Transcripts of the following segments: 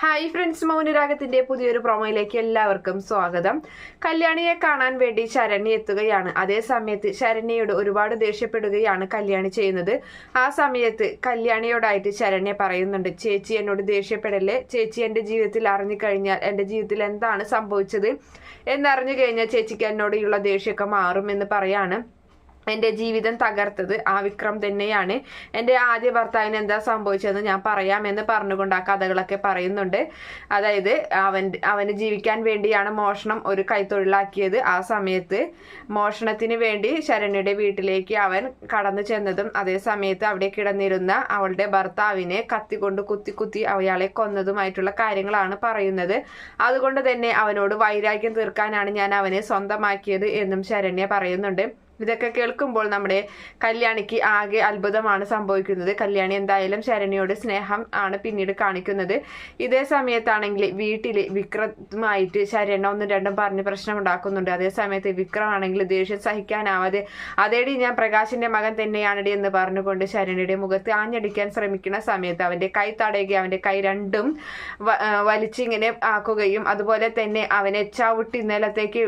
Hi friends മൗനരാഗത്തിന്റെ പുതിയൊരു പ്രൊമോയിലേക്ക് എല്ലാവർക്കും സ്വാഗതം. കല്യാണിയെ കാണാൻ വേണ്ടി ശരണ്യ എത്തുകയാണ്. അതേ സമയത്ത് ശരണ്യയോട് ഒരുപാട് ദേഷ്യപ്പെടുകയാണ് കല്യാണി ചെയ്യുന്നത്. ആ സമയത്ത് കല്യാണിയോടായിട്ട് ശരണ്യ പറയുന്നുണ്ട് ചേച്ചി എന്നോട് ദേഷ്യപ്പെടല്ലേ? ചേച്ചി എന്റെ ജീവിതത്തിൽ അറിഞ്ഞു കഴിഞ്ഞാൽ എന്റെ ജീവിതത്തിൽ എന്താണ് സംഭവിച്ചത്? എന്നറിഞ്ഞു കഴിഞ്ഞാൽ ചേച്ചിക്ക് എന്നോടുള്ള ദേഷ്യമൊക്കെ മാറുമെന്ന് പറയാണ്. എന്റെ ജീവിതം തകർത്തത് ആ വിക്രം തന്നെയാണ്. എന്റെ ആദ്യ ഭർത്താവിന് എന്താ സംഭവിച്ചതെന്ന് ഞാൻ പറയാമെന്ന് പറഞ്ഞുകൊണ്ട് ആ കഥകളൊക്കെ പറയുന്നുണ്ട്. അതായത് അവൻ അവന് ജീവിക്കാൻ വേണ്ടിയാണ് മോഷണം ഒരു കൈത്തൊഴിലാക്കിയത് ആ സമയത്ത്. മോഷണത്തിന് വേണ്ടി ശരണ്യയുടെ വീട്ടിലേക്ക് അവൻ കടന്നു ചെന്നതും അതേ സമയത്ത് അവിടെ കിടന്നിരുന്ന അവളുടെ ഭർത്താവിനെ കത്തിക്കൊണ്ട് കുത്തി കുത്തി അയാളെ കൊന്നതുമായിട്ടുള്ള കാര്യങ്ങളാണ് പറയുന്നത്. അതുകൊണ്ട് തന്നെ അവനോട് വൈരാഗ്യം തീർക്കാനാണ് ഞാൻ അവനെ സ്വന്തമാക്കിയത് എന്നും ശരണ്യ പറയുന്നുണ്ട്. ഇതൊക്കെ കേൾക്കുമ്പോൾ നമ്മുടെ കല്യാണിക്ക് ആകെ അത്ഭുതമാണ് സംഭവിക്കുന്നത്. കല്യാണി എന്തായാലും ശരണിയോട് സ്നേഹം ആണ് പിന്നീട് കാണിക്കുന്നത്. ഇതേ സമയത്താണെങ്കിൽ വീട്ടിൽ വിക്രമായിട്ട് ശരണ ഒന്നും രണ്ടും പറഞ്ഞ് പ്രശ്നം ഉണ്ടാക്കുന്നുണ്ട് അതേ സമയത്ത് വിക്രം ആണെങ്കിൽ ദേഷ്യം സഹിക്കാനാവാതെ അതേടി ഞാൻ പ്രകാശിന്റെ മകൻ തന്നെയാണടി എന്ന് പറഞ്ഞുകൊണ്ട് ശരണിയുടെ മുഖത്ത് ആഞ്ഞടിക്കാൻ ശ്രമിക്കുന്ന സമയത്ത് അവന്റെ കൈ തടയുകയും അവന്റെ കൈ രണ്ടും വലിച്ചിങ്ങനെ ആക്കുകയും അതുപോലെ തന്നെ അവനെ ചവിട്ടി നിലത്തേക്ക്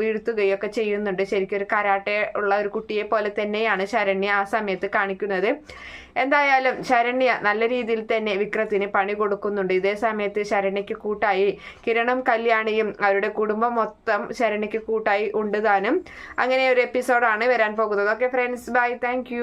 വീഴ്ത്തുകയും ഒക്കെ ചെയ്യുന്നുണ്ട്. ശരിക്കും ഒരു കരാട്ടെ ഉള്ള ഒരു കുട്ടിയെ പോലെ തന്നെയാണ് ശരണ്യ ആ സമയത്ത് കാണിക്കുന്നത്. എന്തായാലും ശരണ്യ നല്ല രീതിയിൽ തന്നെ വിക്രത്തിന് പണി കൊടുക്കുന്നുണ്ട്. ഇതേ സമയത്ത് ശരണ്യക്ക് കൂട്ടായി കിരണും കല്യാണിയും അവരുടെ കുടുംബം മൊത്തം ശരണ്യക്ക് കൂട്ടായി ഉണ്ട് താനും. അങ്ങനെ ഒരു എപ്പിസോഡാണ് വരാൻ പോകുന്നത്. Okay friends bye thank